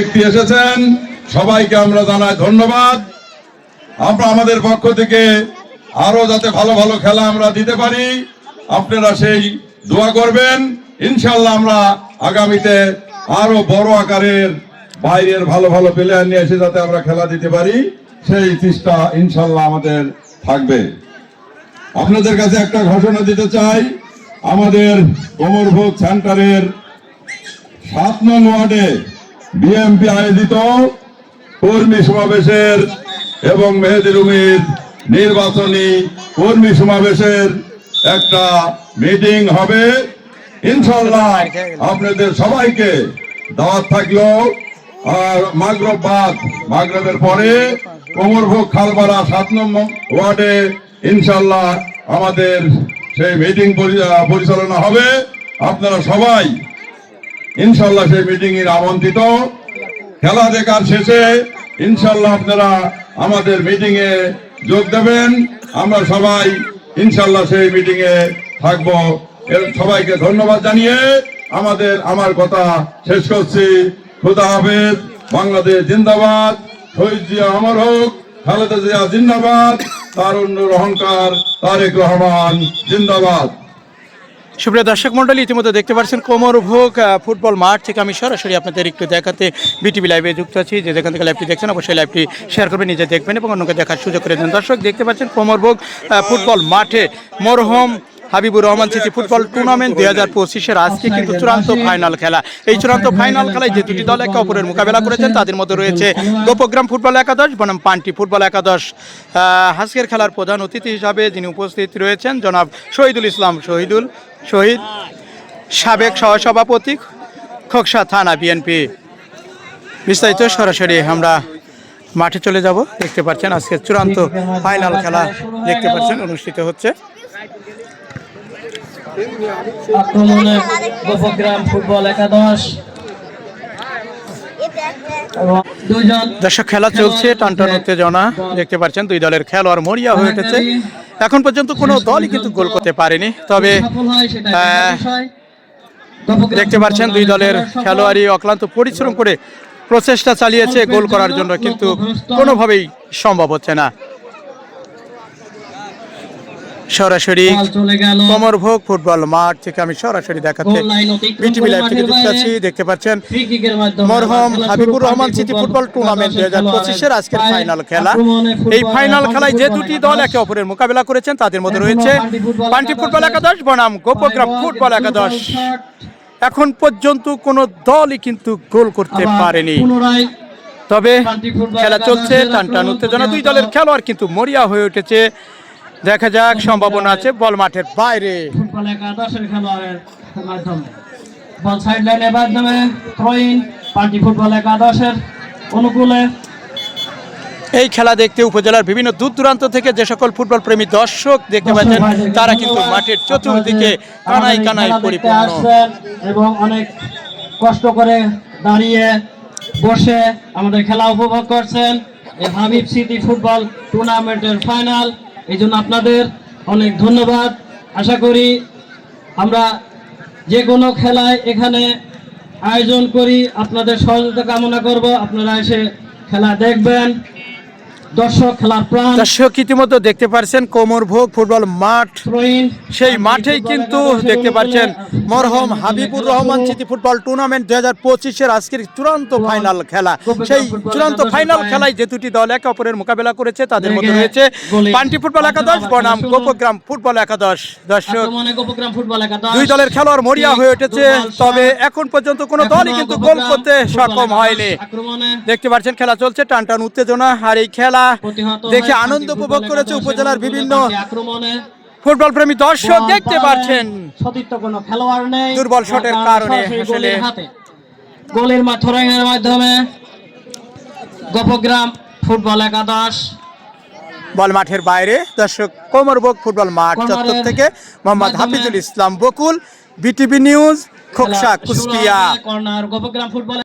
ব্যক্তি এসেছেন, সবাইকে আমরা জানাই ধন্যবাদ। আমরা আমাদের পক্ষ থেকে আরও যাতে ভালো ভালো খেলা আমরা দিতে পারি, আপনারা সেই দোয়া করবেন। ইনশাল্লাহ আমরা আগামীতে আরও বড় আকারের বাইরের ভালো ভালো প্লেয়ার নিয়ে এসে যাতে আমরা খেলা দিতে পারি, সেই চেষ্টা ইনশাল্লাহ আমাদের থাকবে। আপনাদের কাছে একটা ঘোষণা দিতে চাই, আমাদের কোমরভোগ সেন্টারের সাত নং ওয়ার্ডে বিএমপি আয়োজিত কর্মী সমাবেশের এবং মেহেদি রুমির নির্বাচনী কর্মী সমাবেশের একটা মিটিং হবে। ইনশাল্লাহ আপনাদের সবাইকে দাওয়াত থাকল। আর মাগরব বাদ, মাগরবের পরে কোমরভোগ খালপাড়া সাত নম্বর ওয়ার্ডে ইনশাল্লাহ আমাদের সেই মিটিং পরিচালনা হবে। আপনারা সবাই ইনশাল্লাহ সেই মিটিং এর আমন্ত্রিত। খেলা দেখার শেষে ইনশাল্লাহ আপনারা আমাদের মিটিং এ যোগ দেবেন। আমরা সবাই ইনশাল্লাহ সেই মিটিং এ থাকব সবাইকে ধন্যবাদ জানিয়ে আমাদের, আমার কথা শেষ করছি। খুদা হাফেজ, বাংলাদেশ জিন্দাবাদ। শহীদ জিয়া অমর হোক, খালেদা জিয়া জিন্দাবাদ। তারুণ্যর অহংকার তারেক রহমান জিন্দাবাদ। সুপ্রিয় দর্শক মন্ডলী ইতিমধ্যে দেখতে পাচ্ছেন কোমরভোগ ভোগ ফুটবল মাঠ থেকে আমি সরাসরি আপনাদের একটু দেখাতে বিটিভি লাইভে যুক্ত আছি। যে যেখান থেকে লাইভটি দেখছেন, অবশ্যই লাইভটি শেয়ার করবেন, নিজে দেখবেন এবং অন্যকে দেখার সুযোগ করে দেন। দর্শক, দেখতে পাচ্ছেন কোমরভোগ ভোগ ফুটবল মাঠে মরহম Habibur Rahman city football tournament দুই হাজার পঁচিশের আজকে কিন্তু চূড়ান্ত ফাইনাল খেলা। এই চূড়ান্ত ফাইনাল খেলায় যে দুটি দল একে অপরের মোকাবেলা করেছেন, তাদের মধ্যে রয়েছে গোপগ্রাম ফুটবল একাদশ, বনাম পান্টি ফুটবল একাদশ। আজকের খেলার প্রধান অতিথি হিসাবে যিনি উপস্থিত রয়েছেন, জনাব শহীদুল ইসলাম শহীদুল, শহীদ, সাবেক সহসভাপতি, খোকসা থানা বিএনপি বিস্তারিত সরাসরি আমরা মাঠে চলে যাব। দেখতে পাচ্ছেন আজকে চূড়ান্ত ফাইনাল খেলা দেখতে পাচ্ছেন, অনুষ্ঠিত হচ্ছে। আক্রমণে গোপগ্রাম ফুটবল একাদশ। দর্শক খেলা চলছে টানটান উত্তেজনা দেখতে পাচ্ছেন। দুই দলের খেলোয়াড় মরিয়া হয়ে উঠেছে। এখন পর্যন্ত কোনো দলই কিন্তু গোল করতে পারেনি। তবে দেখতে পাচ্ছেন দুই দলের খেলোয়াড়ই অক্লান্ত পরিশ্রম করে প্রচেষ্টা চালিয়েছে গোল করার জন্য কিন্তু কোনোভাবেই সম্ভব হচ্ছে না। সরাসরি গেল। কমরভোগ ফুটবল মাঠ থেকে আমি সরাসরি দেখাতে বিটিভি লাইভ থেকে যুক্ত আছি দেখতে পাচ্ছেন মরহম Habibur Rahman city football tournament দুই হাজার পঁচিশের আজকের ফাইনাল খেলা। এই ফাইনাল খেলায় যে দুটি দল একে অপরের মোকাবেলা করেছেন তাদের মধ্যে রয়েছে পান্টি ফুটবল একাদশ। বনাম গোপগ্রাম ফুটবল একাদশ। এখন পর্যন্ত কোনো দলই কিন্তু গোল করতে পারেনি। তবে খেলা চলছে টান টান উত্তেজনা। দুই দলের খেলোয়াড় কিন্তু মরিয়া হয়ে উঠেছে। দেখা যাক সম্ভাবনা আছে বল মাঠের বাইরে। মাধ্যমে। বল সাইড লাইনের মাধ্যমে থ্রোইন পান্টি ফুটবল একাদশের অনুকূলে। এই খেলা দেখতে উপজেলার বিভিন্ন দূর দূরান্ত থেকে যে সকল ফুটবল প্রেমী দর্শক দেখতে পাচ্ছেন তারা কিন্তু মাঠের চতুর্দিকে কানাই কানাই পরিপূর্ণ। এবং অনেক কষ্ট করে দাঁড়িয়ে বসে আমাদের খেলা উপভোগ করছেন। এই হাবিব সিটি ফুটবল টুর্নামেন্টের ফাইনাল। এই জন্য আপনাদের অনেক ধন্যবাদ। আশা করি আমরা যে কোনো খেলায় এখানে আয়োজন করি, আপনাদের সহযোগিতা কামনা করব। আপনারা এসে খেলা দেখবেন। দর্শক খেলার প্রাণ। দর্শক ইতিমধ্যে দেখতে পাচ্ছেন কোমর ভোগ ফুটবল মাঠ। সেই মাঠেই কিন্তু দেখতে পাচ্ছেন মরহম Habibur Rahman city football tournament দুই হাজার পঁচিশের আজকের চূড়ান্ত ফাইনাল খেলা। সেই চূড়ান্ত ফাইনাল খেলায় যে দুটি দল একে অপরের মোকাবেলা করেছে তাদের মধ্যে রয়েছে পান্টি ফুটবল একাদশ বনাম গোপগ্রাম ফুটবল একাদশ। দর্শক দুই দলের খেলোয়াড় মরিয়া হয়ে উঠেছে তবে এখন পর্যন্ত কোনো দলই কিন্তু গোল করতে সক্ষম হয়নি। দেখতে পাচ্ছেন খেলা চলছে টান টান উত্তেজনা আর এই খেলা প্রতিহত দেখে আনন্দ উপভোগ করেছে উপজেলার বিভিন্ন ফুটবল প্রেমী দর্শক দেখতে পাচ্ছেন। দুর্বল শটের কারণে আসলে- গোলের মাধ্যমে গোপগ্রাম ফুটবল একাদশ। বল মাঠের বাইরে দর্শক কোমরবক ফুটবল মাঠ চত্বর থেকে মোহাম্মদ হাফিজুল ইসলাম বকুল বিটিভি নিউজ খোকসা খেলা কুষ্টিয়া। Corner Gopgram football